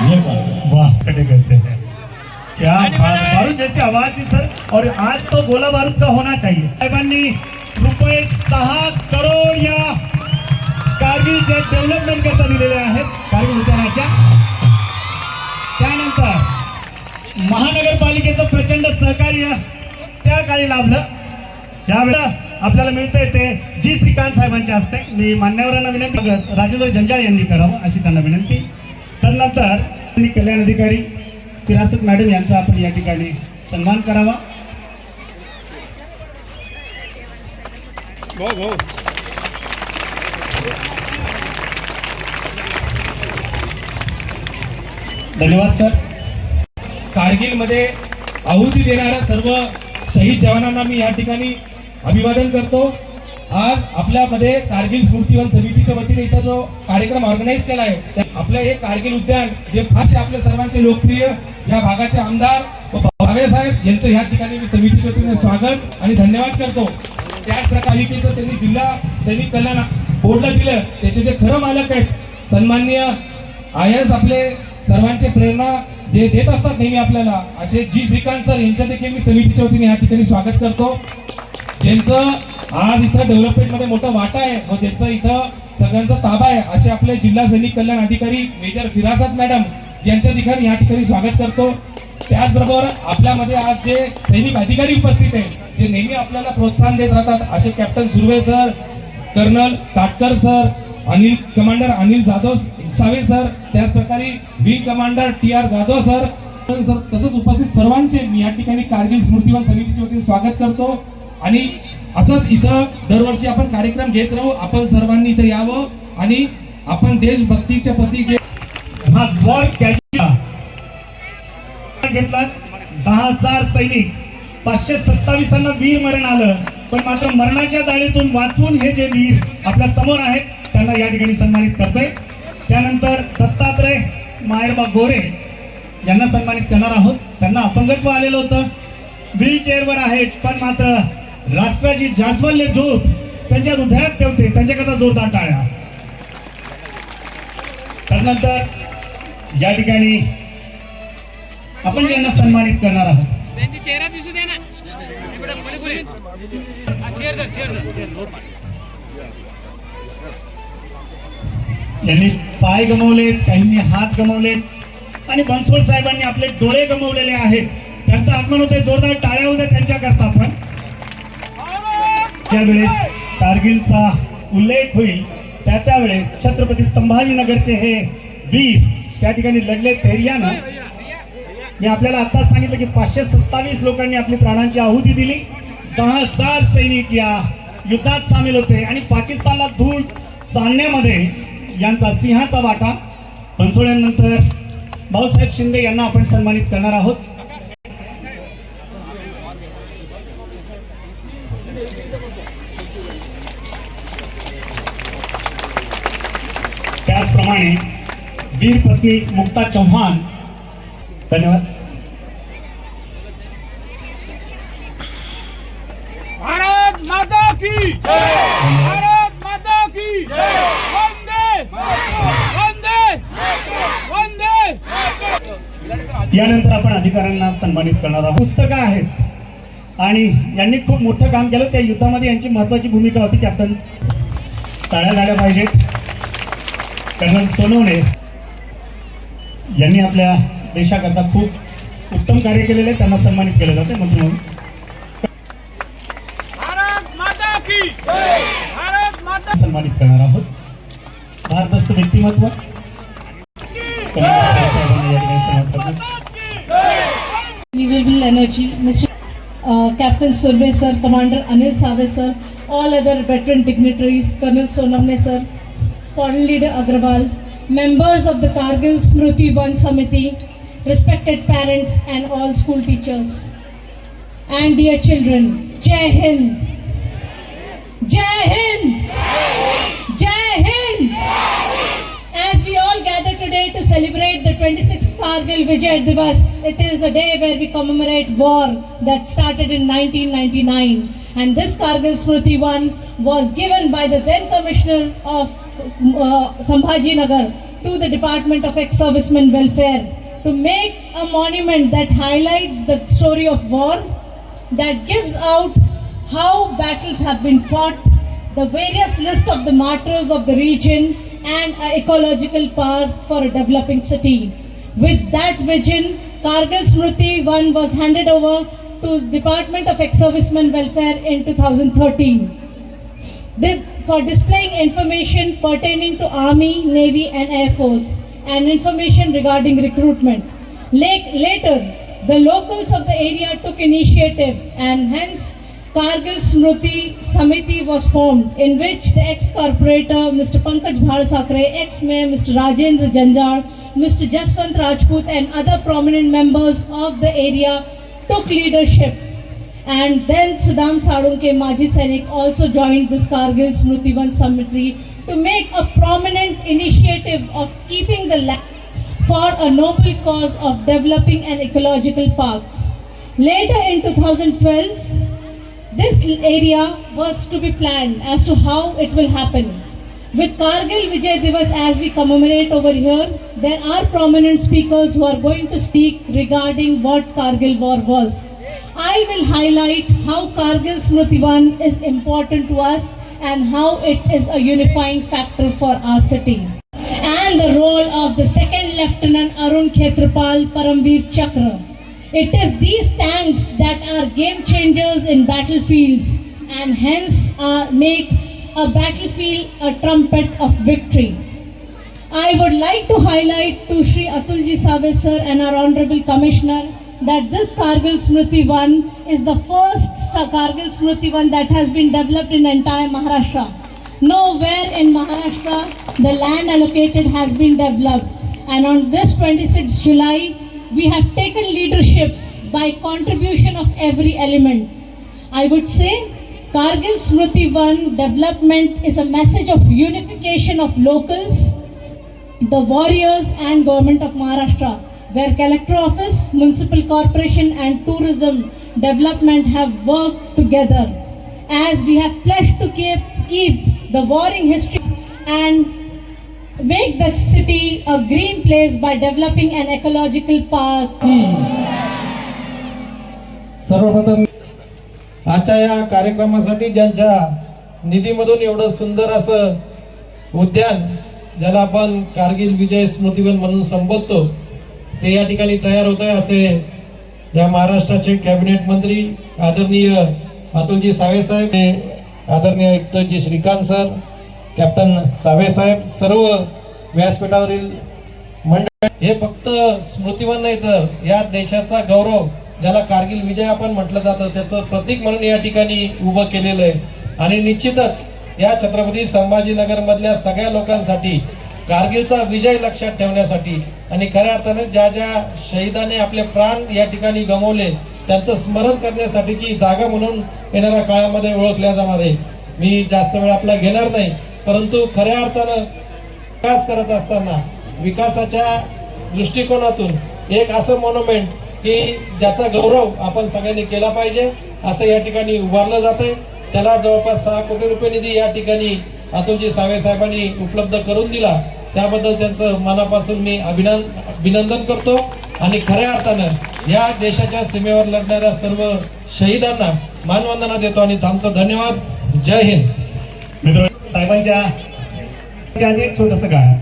ये बात वाह खड़े करते हैं। क्या बारूद जैसी आवाज थी सर। और आज तो गोला बारूद का होना चाहिए। साहेबांनी रुपये सहा करोड या कारगिलचे डेव्हलपमेंट करता दिलेले आहेत कारगिल उद्यानाच्या. त्यानंतर महानगरपालिकेचं प्रचंड सहकार्य त्या काळी लाभलं. ज्यावेळेला आपल्याला मिळतंय ते जी श्रीकांत साहेबांच्या हस्ते. मी मान्यवरांना विनंती राजेंद्र जंजाळ यांनी करावं अशी त्यांना विनंती. त्यानंतर त्यांनी कल्याण अधिकारी फिरासत मॅडम यांचा आपण या ठिकाणी सन्मान करावा. धन्यवाद सर. कारगिलमध्ये आहुती देणाऱ्या सर्व शहीद जवानांना मी या ठिकाणी अभिवादन करतो. आज आपल्यामध्ये कारगिल स्मृतीवन समितीच्या वतीने इथं जो कार्यक्रम ऑर्गनाईज केला आहे आपलं हे कारगिल उद्यान जे फारसे आपल्या सर्वांचे लोकप्रिय या भागाचे आमदार व भावे साहेब यांचं या ठिकाणी मी समितीच्या वतीने स्वागत आणि धन्यवाद करतो. त्याच प्रकालिकेचं त्यांनी जिल्हा सैनिक कल्याण बोर्डला दिलं. त्याचे जे खरं मालक आहेत सन्माननीय आय एस आपले सर्वांचे प्रेरणा जे देत असतात नेहमी आपल्याला असे जी श्रीकांत सर यांच्या देखील मी समितीच्या वतीने या ठिकाणी स्वागत करतो. ज्यांचं आज इथं डेव्हलपमेंटमध्ये मोठा वाटा आहे व ज्यांचं इथं सगळ्यांचा ताबा आहे असे आपले जिल्हा सैनिक कल्याण अधिकारी मेजर फिरासत मॅडम यांच्या ठिकाणी या ठिकाणी स्वागत करतो. त्याचबरोबर आपल्यामध्ये आज जे सैनिक अधिकारी उपस्थित आहेत जे नेहमी आपल्याला प्रोत्साहन देत राहतात असे captain Surve sir colonel Tatkar sir Anil commander Anil Jadhav Save sir त्याच प्रकारे wing commander T R Jadhav sir. Sir तसंच उपस्थित सर्वांचे मी या ठिकाणी कारगिल स्मृतीवन समितीच्या वतीने स्वागत करतो. आणि असंच इथं दरवर्षी आपण कार्यक्रम घेत राहू. आपण सर्वांनी इथं यावं आणि आपण देशभक्तीच्या प्रती जे हा वॉर घेतला. दहा हजार सैनिक. पाचशे सत्तावीसांना वीर मरण आलं. पण मात्र मरणाच्या दाळीतून वाचवून हे जे वीर आपल्यासमोर आहेत त्यांना या ठिकाणी सन्मानित करतोय. त्यानंतर दत्तात्रय मायरबा गोरे यांना सन्मानित करणार आहोत. त्यांना अपंगत्व आलेलं होतं. व्हील चेअरवर आहेत पण मात्र राष्ट्राची जाज्वल्य ज्योत त्यांच्या हृदयात ठेवते त्यांच्याकरता जोरदार टाळ्या. त्यानंतर या ठिकाणी आपण त्यांना सन्मानित करणार आहोत. त्यांची चेहरा दिसू दे ना. इकडे पलीकडे. हा, चेअर धर, चेअर धर, चेअर धर. यांनी पाय गमावलेत काहींनी हात गमावलेत आणि बनसोड साहेबांनी आपले डोळे गमावलेले आहेत. त्यांचं आगमन होते जोरदार टाळ्या होत्या त्यांच्याकरता आपण त्यावेळेस कारगिलचा उल्लेख होईल त्या त्यावेळेस छत्रपती संभाजीनगरचे हे वीर त्या ठिकाणी लढले धैर्यानं मी आपल्याला आता सांगितलं की पाचशे सत्तावीस लोकांनी आपली प्राणांची आहुती दिली. दहा हजार सैनिक या युद्धात सामील होते आणि पाकिस्तानला धूळ चालण्यामध्ये यांचा सिंहाचा वाटा. बनसोड्यानंतर भाऊसाहेब शिंदे यांना आपण सन्मानित करणार आहोत. त्याचप्रमाणे वीर पत्नी मुक्ता चव्हाण धन्यवाद. भारत माता की भारत माता की वंदे वंदे वंदे यानंतर आपण अधिकाऱ्यांना सन्मानित करणार आहोत. पुस्तकं आहेत. आणि यांनी खूप मोठं काम केलं. त्या युद्धामध्ये यांची महत्वाची भूमिका होती. कॅप्टन टाळ्या झाल्या पाहिजेत. कर्नल सोनवणे यांनी आपल्या देशाकरता खूप उत्तम कार्य केलेले आहे. त्यांना सन्मानित केलं जाते मंत्री म्हणून भारत माता की भारत माता सन्मानित करणार आहोत भारदस्त व्यक्तिमत्व colonel renewable energy, Mr. Uh, Captain Surve sir, Commander Anil Save sir, all other veteran dignitaries, Colonel Sonamne sir, Squadron Leader Agrawal, members of the Kargil Smriti One Samiti, respected parents and all school teachers, and dear children, Jai Hind, Jai Hind, Jai Hind. As we all gather today to celebrate the 26th Kargil Vijay Divas, it is a day where we commemorate war that started in 1999. And this Kargil Smriti one was given by the then Commissioner of Uh, Sambhaji Nagar, to the Department of Ex-Servicemen Welfare to make a monument that highlights the story of war, that gives out how battles have been fought, the various list of the martyrs of the region, and an ecological park for a developing city. With that vision, Kargil Smriti 1 was handed over to Department of Ex-Servicemen Welfare in 2013 Di- for displaying information pertaining to Army, Navy, and Air Force, and information regarding recruitment. Late, later, the locals of the area took initiative, and hence Kargil Smriti Samiti was formed, in which the ex-corporator Mr. Pankaj Bhalasakre, ex-mayor Mr. Rajendra Janjal, Mr. Jaswant Rajput, and other prominent members of the area took leadership and then Sudham Sadunke, Maji Sainik, also joined this Kargil Smriti Van Samiti to make a prominent initiative of keeping the land for a noble cause of developing an ecological park. Later in 2012, this area was to be planned as to how it will happen. With Kargil Vijay Divas as we commemorate over here, there are prominent speakers who are going to speak regarding what Kargil war was. I will highlight how Kargil Smriti Van is important to us and how it is a unifying factor for our city. And the role of the second Lieutenant Arun Khetrapal Paramveer Chakra. It is these tanks that are game changers in battlefields and hence uh, make a battlefield a trumpet of victory. I would like to highlight to Shri Atulji Save sir and our Honorable Commissioner that this Kargil Smriti One is the first Kargil Smriti One that has been developed in entire Maharashtra. Nowhere in Maharashtra the land allocated has been developed. And on this 26th July, we have taken leadership by contribution of every element. I would say Kargil Smriti One development is a message of unification of locals, the warriors and government of Maharashtra, where collector office, municipal corporation and tourism development have worked together. As we have pledged to keep, keep the warring history and make the city a green place by developing an ecological park. सर्वप्रथम आजच्या या कार्यक्रमासाठी ज्यांच्या निधीमधून एवढं सुंदर असं उद्यान ज्याला आपण कारगिल विजय स्मृतीवन म्हणून संबोधतो ते या ठिकाणी तयार होत आहे असे या महाराष्ट्राचे कॅबिनेट मंत्री आदरणीय अतुलजी सावे साहेब हे आदरणीय आयुक्तजी श्रीकांत सर कॅप्टन सावे साहेब सर्व व्यासपीठावरील मंडळ हे फक्त स्मृतिमान नाही तर या देशाचा गौरव ज्याला कारगिल विजय आपण म्हटलं जातं त्याचं प्रतीक म्हणून या ठिकाणी उभं केलेलं आहे. आणि निश्चितच या छत्रपती संभाजीनगरमधल्या सगळ्या लोकांसाठी कारगिलचा विजय लक्षात ठेवण्यासाठी आणि खऱ्या अर्थाने ज्या ज्या शहीदाने आपले प्राण या ठिकाणी गमवले त्यांचं स्मरण करण्यासाठीची जागा म्हणून येणाऱ्या काळामध्ये ओळखल्या जाणार आहे. मी जास्त वेळ आपला घेणार नाही परंतु खऱ्या अर्थानं विकास करत असताना विकासाच्या दृष्टिकोनातून एक असं मॉन्युमेंट की ज्याचा गौरव आपण सगळ्यांनी केला पाहिजे असं या ठिकाणी उभारलं जात आहे त्याला जवळपास सहा कोटी रुपये निधी या ठिकाणी अतुलजी सावे साहेबांनी उपलब्ध करून दिला. त्याबद्दल त्यांचं मनापासून मी अभिनंदन अभिनंदन करतो. आणि खऱ्या अर्थानं या देशाच्या सीमेवर लढणाऱ्या सर्व शहीदांना मानवंदना देतो आणि थांबतो. धन्यवाद. जय हिंद. मित्र साहेबांच्या छोटस गाणं.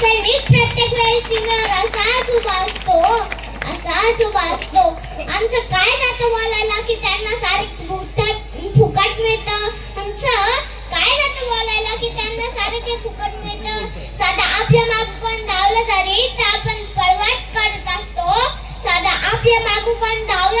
नैसर्गिक प्रत्येक वेळेस सीमेवर असाच उभा असतो. असाच उभा असतो. आमचं काय जातं बोलायला की त्यांना सारी फुकट फुकट मिळतं. आमचं काय जातं बोलायला की त्यांना सारे काही फुकट मिळतं? साधा आपल्या माग कोण धावलं जरी तर आपण पळवाट करत असतो. साधा आपल्या मागू कोण धावलं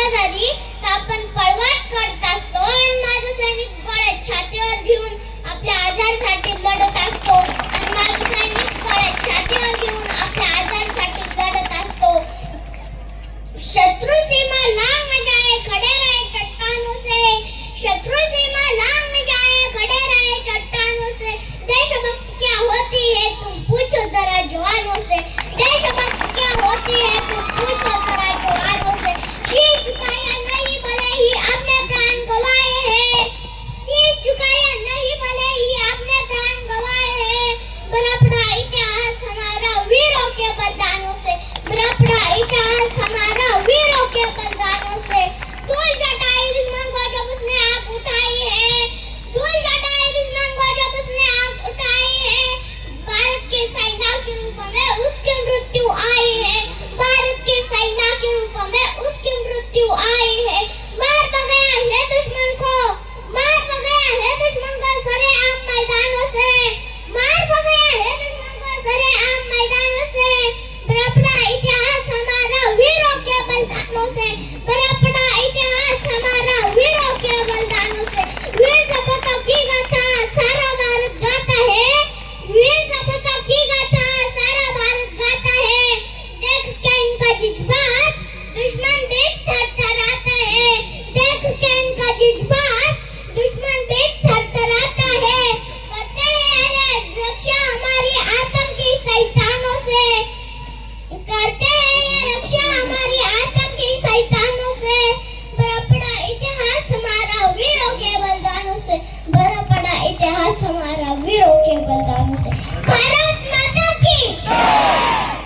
बलिदानों से भारत माता की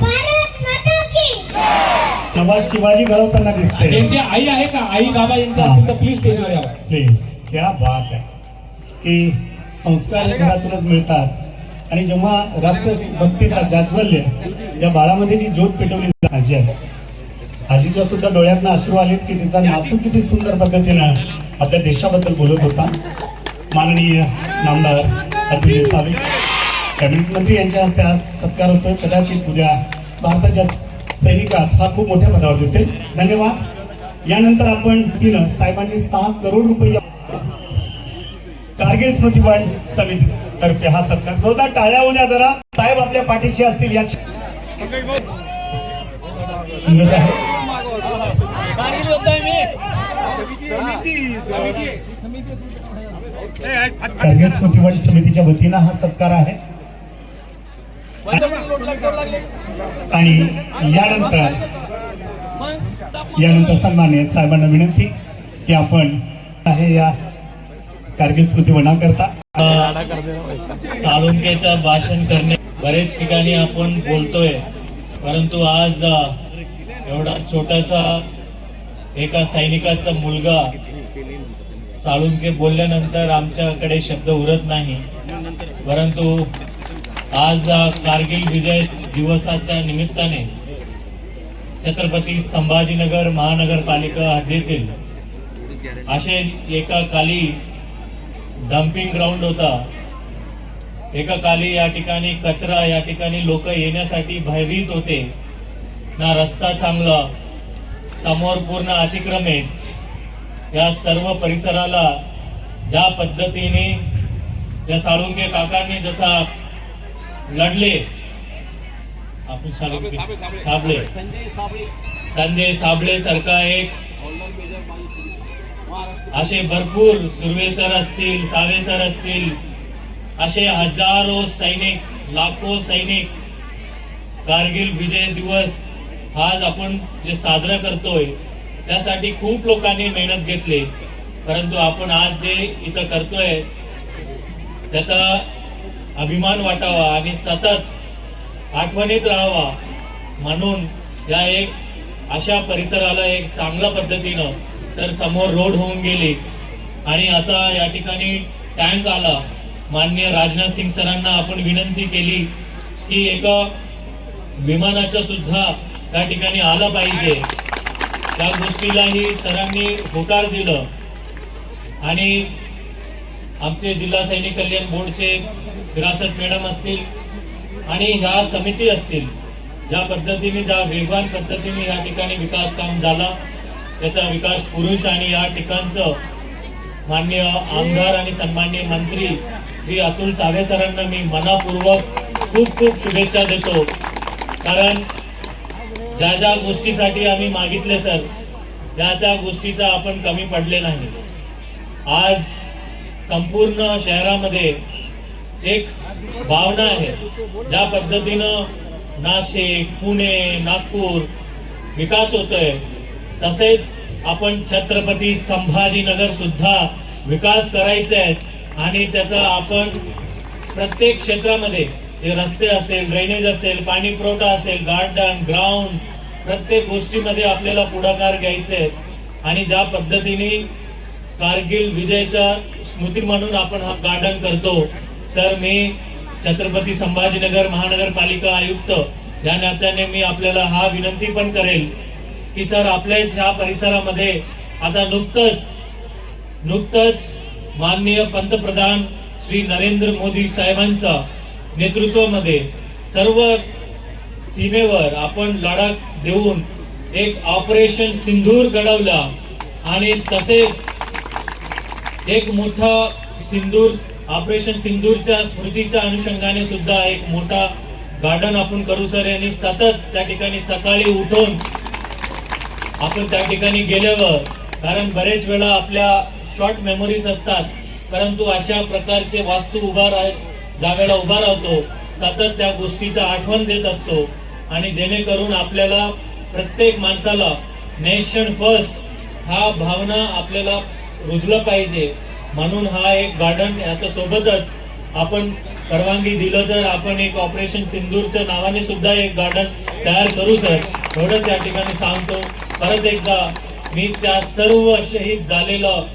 भारत माता की नवाज शिवाजी घडवताना दिसते यांची आई आहे का? आई बाबा यांच्या असतील तर प्लीज स्टेजवर यावं प्लीज क्या बात आहे की संस्कार हे घरातूनच मिळतात. आणि जेव्हा राष्ट्रभक्तीचा जाज्वल्य या बाळामध्ये जी ज्योत पेटवली जाते, आजी आहे. आजीच्या सुद्धा डोळ्यातनं अश्रू आलेत की तिचा नातू किती सुंदर पद्धतीनं आपल्या देशाबद्दल बोलत होता. माननीय नामदार अतुल सावे कॅबिनेट मंत्री यांच्या हस्ते आज सत्कार होतोय. कदाचित उद्या भारताच्या सैनिकात हा खूप मोठ्या पदावर दिसेल. धन्यवाद. यानंतर आपण तिनं साहेबांनी सहा करोड रुपये कारगिल स्मृतिवन समिती तर्फे हा सत्कार. जोरदार टाळ्या होण्या जरा. साहेब आपल्या पाठीशी असतील या शिंदे साहेब कारगिल समितीच्या वतीनं हा सत्कार आहे. आणि यानंतर यानंतर सन्मान्य साहेबांना विनंती की आपण आहे या कारगिल स्मृती वनाकरता साळुंकेचं भाषण करणे बरेच ठिकाणी आपण बोलतोय परंतु आज एवढा छोटासा एका सैनिकाचा मुलगा साळुंके बोलल्यानंतर आमच्याकडे शब्द उरत नाही. परंतु आज कारगिल विजय दिवसाच्या निमित्ताने छत्रपती संभाजीनगर महानगरपालिका हद्दीतील असे एका काली डम्पिंग ग्राउंड होता. एका काली या ठिकाणी कचरा या ठिकाणी लोक येण्यासाठी भयभीत होते. ना रस्ता चांगला समोर पूर्ण अतिक्रमित या सर्व परिसराला ज्या पद्धतीने त्या साळुंके काकांनी जसा लढले आपण साळुंके साबळे संजय साबळे. सारखा एक. असे भरपूर सुर्वे सर असतील सावे सर असतील असे हजारो सैनिक लाखो सैनिक कारगिल विजय दिवस आज आपण जे साजरा करतोय त्यासाठी खूप लोकांनी मेहनत घेतली. परंतु आपण आज जे इथं करतोय त्याचा अभिमान वाटावा आणि सतत आठवणीत राहावा म्हणून या एक अशा परिसराला एक चांगल्या पद्धतीनं सर समोर रोड होऊन गेली. आणि आता या ठिकाणी टँक आला. माननीय राजनाथ सिंग सरांना आपण विनंती केली की एका विमानाचं सुद्धा त्या ठिकाणी आलं पाहिजे. त्या गोष्टीलाही सरांनी होकार दिलं. आणि आमचे जिल्हा सैनिक कल्याण बोर्डचे विरासत मॅडम असतील आणि ह्या समिती असतील ज्या पद्धतीने ज्या वेगवान पद्धतीने या ठिकाणी विकास काम झाला त्याचा विकास पुरुष आणि या ठिकाणचं मान्य आमदार आणि सन्मान्य मंत्री श्री अतुल सावे सरांना मी मनापूर्वक खूप खूप शुभेच्छा देतो. कारण ज्या ज्या गोष्टीसाठी आम्ही मागितले सर त्या त्या गोष्टीचा आपण कमी पडले नाही. आज संपूर्ण शहरामध्ये एक भावना आहे ज्या पद्धतीनं नाशिक पुणे नागपूर विकास होतोय तसेच आपण छत्रपती संभाजीनगर सुद्धा विकास करायचे आहेत आणि त्याचा आपण प्रत्येक क्षेत्रामध्ये ते रस्ते असेल ड्रेनेज असेल पाणी पुरवठा असेल गार्डन ग्राउंड प्रत्येक गोष्टीमध्ये आपल्याला पुढाकार घ्यायचे आहेत. आणि ज्या पद्धतीने कारगिल विजयच्या स्मृती म्हणून आपण हा गार्डन करतो सर मी छत्रपती संभाजीनगर महानगरपालिका आयुक्त या नात्याने मी आपल्याला हा विनंती पण करेल की सर आपल्याच ह्या परिसरामध्ये आता नुकतंच नुकतंच माननीय पंतप्रधान श्री नरेंद्र मोदी साहेबांच्या नेतृत्वामध्ये सर्व सीमेवर आपण लढा देऊन एक ऑपरेशन सिंधूर घडवला. आणि तसेच एक मोठा सिंदूर ऑपरेशन सिंदूरच्या स्मृतीच्या अनुषंगाने सुद्धा एक मोठा गार्डन आपण करू सर. यांनी सतत त्या ठिकाणी सकाळी उठून आपण त्या ठिकाणी गेल्यावर कारण बरेच वेळा आपल्या शॉर्ट मेमोरीज असतात परंतु अशा प्रकारचे वास्तू उभा राह ज्या वेळेला उभा राहतो सतत त्या गोष्टीचा आठवण देत असतो. आणि जेणेकरून आपल्याला प्रत्येक माणसाला नेशन फर्स्ट हा भावना आपल्याला रुजलं पाहिजे. म्हणून हा एक गार्डन याच्यासोबतच आपण परवानगी दिलं तर आपण एक ऑपरेशन सिंदूरच्या नावाने सुद्धा एक गार्डन तयार करू सर. एवढंच या ठिकाणी सांगतो. परत एकदा मी त्या सर्व शहीद झालेलं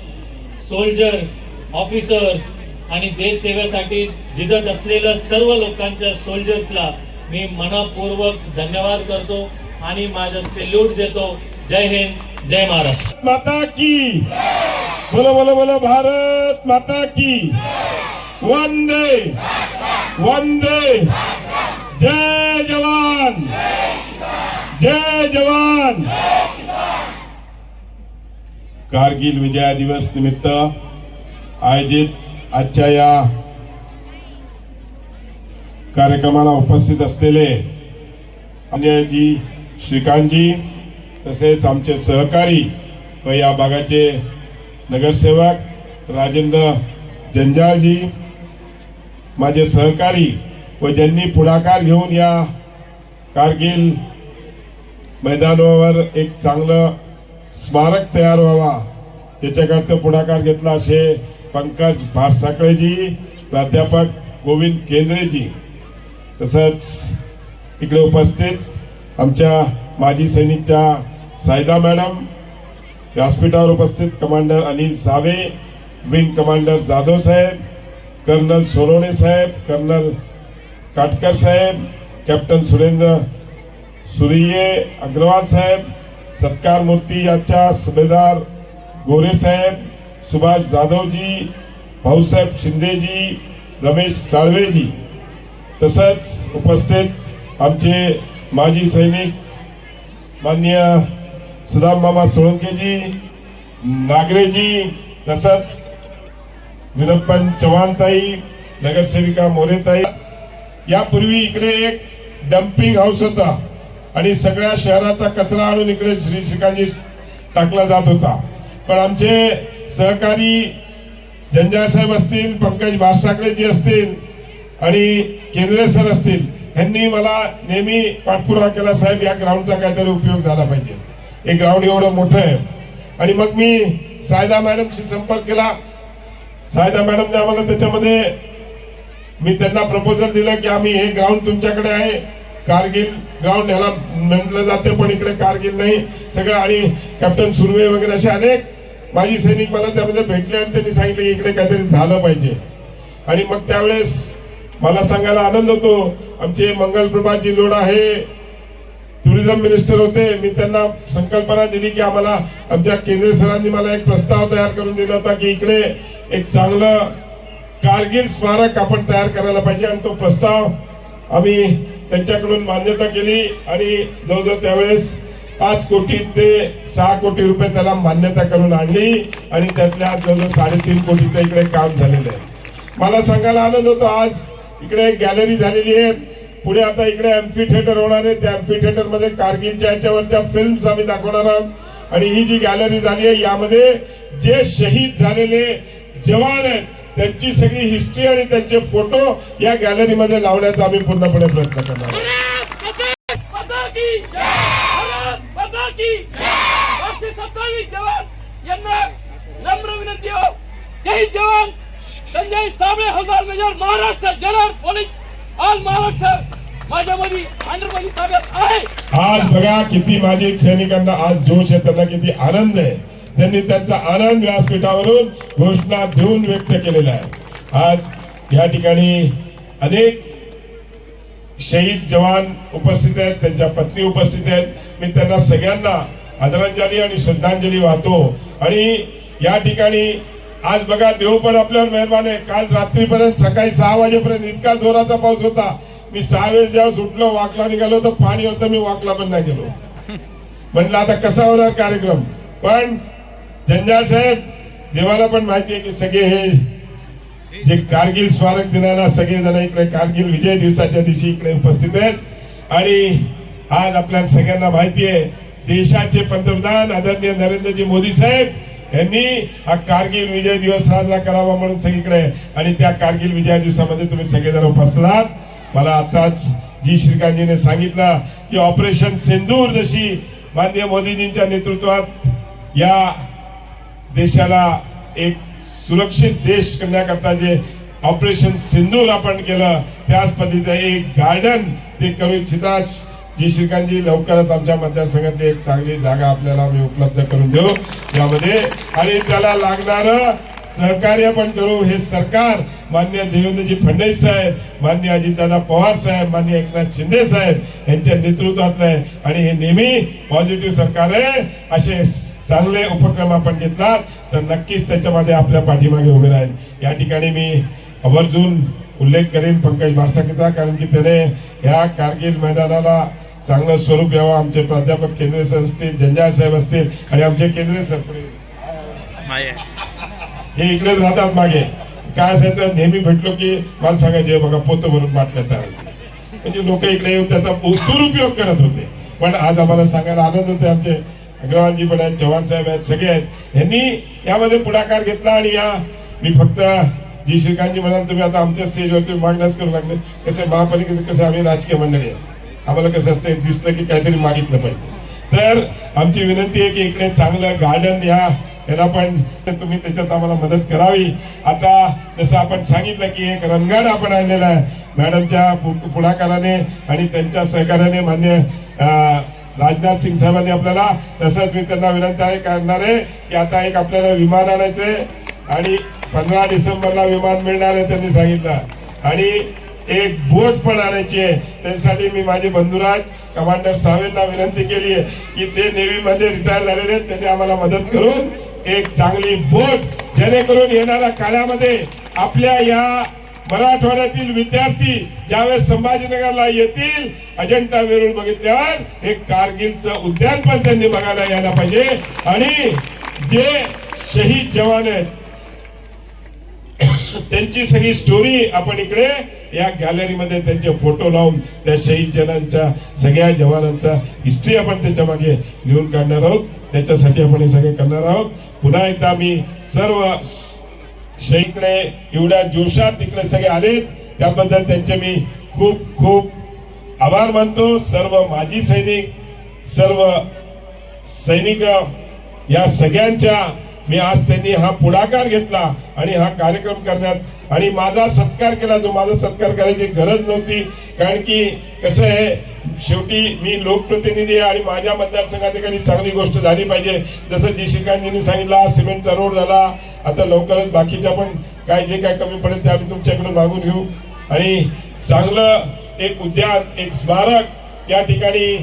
सोल्जर्स ऑफिसर्स आणि देश सेवेसाठी जिदत असलेल्या सर्व लोकांच्या सोल्जर्सला मी मनपूर्वक धन्यवाद करतो आणि माझं सेल्यूट देतो. जय हिंद जय महाराष्ट्र. माता की. बोलो बोलो बोलो भारत माता की. वंदे वंदे. जय जवान. जय जवान. कारगिल विजया दिवस निमित्त आयोजित आजच्या या कार्यक्रमाला उपस्थित असलेले अन्यजी श्रीकांतजी तसेच आमचे सहकारी व या भागाचे नगरसेवक राजेंद्र जंजाळजी माझे सहकारी व ज्यांनी पुढाकार घेऊन या कारगिल मैदानावर एक चांगलं स्मारक तयार व्हावा याच्याकरता पुढाकार घेतला असे पंकज भारसाकळेजी प्राध्यापक गोविंद केंद्रेजी. तसंच इकडे उपस्थित आमच्या माजी सैनिकच्या सायदा मॅडम व्यासपीठावर उपस्थित commander Anil Save wing commander Jadhav साहेब कर्नल सोलोणे साहेब कर्नल काटकर साहेब कॅप्टन सुरेंद्र सुरिये अग्रवाल साहेब सत्कार मूर्ती आजच्या सुभेदार गोरे साहेब सुभाष जाधवजी भाऊसाहेब शिंदेजी रमेश साळवेजी. तसंच उपस्थित आमचे माजी सैनिक मान्य सुदाम मामा सोळंकेजी नागरेजी तसंच विरप्पन चव्हाणताई नगरसेविका मोरेताई. यापूर्वी इकडे एक डम्पिंग हाऊस होता आणि सगळ्या शहराचा कचरा आणून इकडे श्री श्रीकांतजी टाकला जात होता. पण आमचे सहकारी जंजाळ साहेब असतील पंकज बारसाकळेजी असतील आणि केंद्रे सर असतील यांनी मला नेहमी पाठपुरावा केला साहेब या ग्राउंडचा काहीतरी उपयोग झाला पाहिजे. हे ग्राउंड एवढं मोठं आहे. आणि मग मी सायदा मॅडमशी संपर्क केला. सायदा मॅडमने आम्हाला त्याच्यामध्ये मी त्यांना प्रपोजल दिलं की आम्ही हे ग्राउंड तुमच्याकडे आहे. कारगिल ग्राउंड ह्याला म्हटलं जाते पण इकडे कारगिल नाही. सगळं आणि कॅप्टन सुर्वे वगैरे असे अनेक माजी सैनिक मला त्यामध्ये भेटले आणि त्यांनी सांगितलं की इकडे काहीतरी झालं पाहिजे. आणि मग त्यावेळेस मला सांगायला आनंद होतो. आमचे मंगलप्रभाजी लोड हे टुरिझम मिनिस्टर होते. मी त्यांना संकल्पना दिली की आम्हाला आमच्या केंद्रीय सरांनी मला एक प्रस्ताव तयार करून दिला होता की इकडे एक चांगलं कारगिल स्मारक आपण तयार करायला पाहिजे. आणि तो प्रस्ताव आम्ही त्यांच्याकडून मान्यता केली आणि जवळजवळ त्यावेळेस पाच कोटी ते सहा कोटी रुपये त्याला मान्यता करून आणली आणि त्यातल्या जवळजवळ साडेतीन कोटीचं इकडे काम झालेलं आहे. मला सांगायला आनंद होतो. आज इकडे एक गॅलरी झालेली आहे. पुढे आता इकडे एम्फी थिएटर होणार आहे. त्या एम्फी थिएटरमध्ये कारगिलच्या याच्यावरच्या फिल्म्स आम्ही दाखवणार आहोत. आणि ही जी गॅलरी झाली आहे यामध्ये जे शहीद झालेले जवान आहेत त्यांची सगळी हिस्ट्री आणि त्यांचे फोटो या गॅलरीमध्ये लावण्याचा आम्ही पूर्णपणे प्रयत्न करणार आहोत. जवान यांना नम्र विनंती शहीद जवान संजय साबळे हजार मेजर महाराष्ट्र जनरल पोलीस आज महाराष्ट्र माझ्यामध्ये आंध्रमध्ये ताब्यात आहे. आज बघा किती माझे सैनिकांना आज जोश आहे त्यांना किती आनंद आहे. त्यांनी त्यांचा आनंद व्यासपीठावरून घोषणा देऊन व्यक्त केलेला आहे. आज या ठिकाणी अनेक शहीद जवान उपस्थित आहेत त्यांच्या पत्नी उपस्थित आहेत. मी त्यांना सगळ्यांना आदरांजली आणि श्रद्धांजली वाहतो. आणि या ठिकाणी आज बघा देव पण आपल्यावर मेहरबान आहे. काल रात्रीपर्यंत सकाळी सहा वाजेपर्यंत इतका जोराचा पाऊस होता. मी सहा वेळेस जेव्हा सुटलो वाकला निघालो तर पाणी होतं मी वाकला पण नाही गेलो. म्हणलं आता कसा होणार कार्यक्रम? पण जंजाळ साहेब देवाला पण माहिती आहे की सगळे हे जे कारगिल स्मारक दिनाला सगळेजण इकडे कारगिल विजय दिवसाच्या दिवशी इकडे उपस्थित आहेत. आणि आज आपल्या सगळ्यांना माहिती आहे देशाचे पंतप्रधान आदरणीय नरेंद्रजी मोदी साहेब यांनी हा कारगिल विजय दिवस साजरा करावा म्हणून सगळीकडे आणि त्या कारगिल विजय दिवसामध्ये तुम्ही सगळेजण उपस्थित आहात. मला आताच जी श्रीकांतजीने सांगितलं की ऑपरेशन सिंदूर जशी माननीय मोदीजींच्या नेतृत्वात या देशाला एक सुरक्षित देश करण्याकरता जे ऑपरेशन सिंदूर आपण केलं त्याच पद्धतीचं एक गार्डन ते करू इच्छितात. जी श्रीकांतजी लवकरच आमच्या मतदारसंघातली एक चांगली जागा आपल्याला आम्ही उपलब्ध करून देऊ. यामध्ये आणि त्याला लागणारं सहकार्य पण करू. हे सरकार मान्य देवेंद्रजी फडणवीस साहेब मान्य अजितदादा पवार साहेब मान्य एकनाथ शिंदे साहेब यांच्या नेतृत्वातलं आहे आणि हे नेहमी पॉझिटिव्ह सरकार आहे. असे चांगले उपक्रम आपण घेतला तर नक्कीच त्याच्यामध्ये आपल्या पाठीमागे उभे राहील. या ठिकाणी मी आवर्जून उल्लेख करेन पंकज बारसाकीचा कारण की त्याने या कारगिल मैदानाला चांगलं स्वरूप यावं आमचे प्राध्यापक केंद्रे सर असतील जंजाळ साहेब असतील आणि आमचे केंद्रीय सर हे इकडेच राहतात मागे. काय असायचं नेहमी भेटलो की मला सांगायचे बघा पोतं भरून बाटल्या तयार म्हणजे लोक इकडे येऊन त्याचा दुरुपयोग करत होते. पण आज आम्हाला सांगायला आनंद होते आमचे. अग्रवालजी पण आहेत चव्हाण साहेब आहेत सगळे आहेत. यांनी यामध्ये पुढाकार घेतला आणि या मी फक्त जी श्रीकांतजी म्हणाल तुम्ही आता आमच्या स्टेजवरती मागण्यास करू लागले. कसे महापालिकेचे कसे आम्ही राजकीय मंडळी आहे आम्हाला कसं असतं दिसलं की काहीतरी मागितलं पाहिजे. तर आमची विनंती आहे की इकडे चांगलं गार्डन या याला पण तुम्ही त्याच्यात आम्हाला मदत करावी. आता जसं आपण सांगितलं की एक रणगाड आपण आणलेला आहे. मॅडमच्या पु- पुढाकाराने आणि त्यांच्या सहकार्याने मान्य राजनाथ सिंग साहेबांनी आपल्याला तसंच मी त्यांना विनंती आहे करणार आहे की आता एक आपल्याला विमान आणायचंय आणि पंधरा डिसेंबरला विमान मिळणार आहे त्यांनी सांगितलं. आणि एक बोट पण आणायची आहे. त्यासाठी मी माझे बंधुराज कमांडर सावेंना विनंती केली आहे की ते नेव्हीमध्ये रिटायर झालेले आहेत त्यांनी आम्हाला मदत करून एक चांगली बोट जेणेकरून येणाऱ्या काळामध्ये आपल्या या मराठवाड्यातील विद्यार्थी ज्यावेळेस संभाजीनगरला येतील अजंठा वेरूळ बघितल्यावर हे कारगिलचं उद्यान पण त्यांनी बघायला यायला पाहिजे. आणि जे शहीद जवान आहेत त्यांची सगळी स्टोरी आपण इकडे या गॅलरीमध्ये त्यांचे फोटो लावून त्या शहीद जनांचा सगळ्या जवानांचा हिस्ट्री आपण त्याच्यामागे लिहून काढणार आहोत. त्याच्यासाठी आपण हे सगळे करणार आहोत. पुन्हा एकदा मी सर्व शहीकडे एवढ्या जोशात तिकडे सगळे आले. त्याबद्दल त्यांचे मी खूप खूप आभार मानतो. सर्व माजी सैनिक सर्व सैनिक या सगळ्यांच्या मी आज त्यांनी हा पुढाकार घेतला आणि हा कार्यक्रम करण्यात आणि माझा सत्कार केला. जो माझा सत्कार करायची गरज नव्हती. कारण की कसं आहे शेवटी मी लोकप्रतिनिधी आहे आणि माझ्या मतदारसंघात एखादी चांगली गोष्ट झाली पाहिजे. जसं जी श्रीकांतजींनी सांगितलं सिमेंटचा रोड झाला. आता लवकरच बाकीच्या पण काय जे काय कमी पडेल ते आम्ही तुमच्याकडून मागून घेऊ. आणि चांगलं एक उद्यान एक स्मारक या ठिकाणी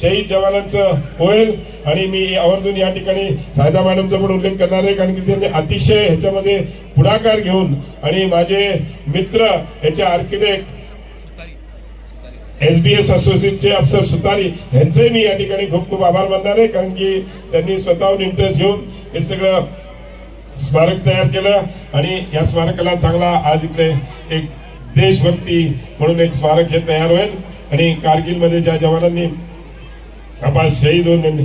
शहीद जवानांचं होईल. आणि मी आवर्जून या ठिकाणी सायदा मॅडमचा पण उल्लेख करणार आहे कारण की त्यांनी अतिशय ह्याच्यामध्ये पुढाकार घेऊन आणि माझे मित्र याचे आर्किटेक्ट एस बी एस असोसिएटचे अफसर सुतारी यांचे मी या ठिकाणी खूप खूप आभार मानणार आहे कारण की त्यांनी स्वतःहून इंटरेस्ट घेऊन हे सगळं स्मारक तयार केलं. आणि या स्मारकाला चांगला आज इकडे एक देशभक्ती म्हणून एक स्मारक हे तयार होईल. आणि कारगिलमध्ये ज्या जवानांनी कपाल शहीद होऊन त्यांनी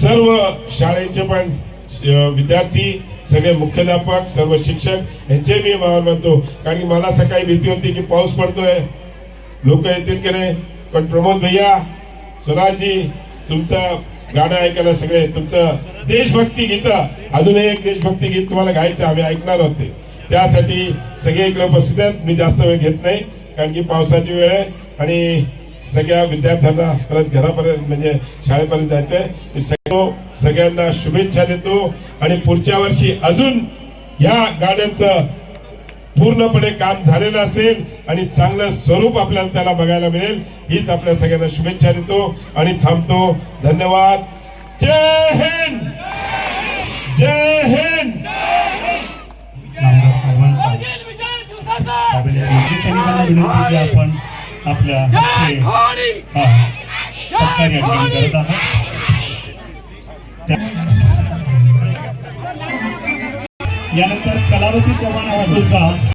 सर्व शाळेचे पण विद्यार्थी सगळे मुख्याध्यापक सर्व शिक्षक यांचे मी आभार मानतो. कारण की मला सकाळी भीती होती की पाऊस पडतोय. लोक येतील की नाही? पण प्रमोद भैया स्वराजजी तुमचं गाणं ऐकायला सगळे तुमचं देशभक्ती गीत अजूनही एक देशभक्ती गीत तुम्हाला गायचं आम्ही ऐकणार होते. त्यासाठी सगळे इकडे उपस्थित आहेत. मी जास्त वेळ घेत नाही कारण की पावसाची वेळ आहे. आणि सगळ्या विद्यार्थ्यांना परत घरापर्यंत म्हणजे शाळेपर्यंत जायचंय. मी सगळं सगळ्यांना शुभेच्छा देतो. आणि पुढच्या वर्षी अजून या गाड्यांचं पूर्णपणे काम झालेलं असेल आणि चांगलं स्वरूप आपल्याला त्याला बघायला मिळेल हीच आपल्या सगळ्यांना शुभेच्छा देतो. आणि थांबतो. धन्यवाद. जय हिंद! जय हिंद! आपण आपल्या जय हस्ते भवानी! हा सत्कार या ठिकाणी करत आहात. त्या- यानंतर कलावती चव्हाण हापूरचा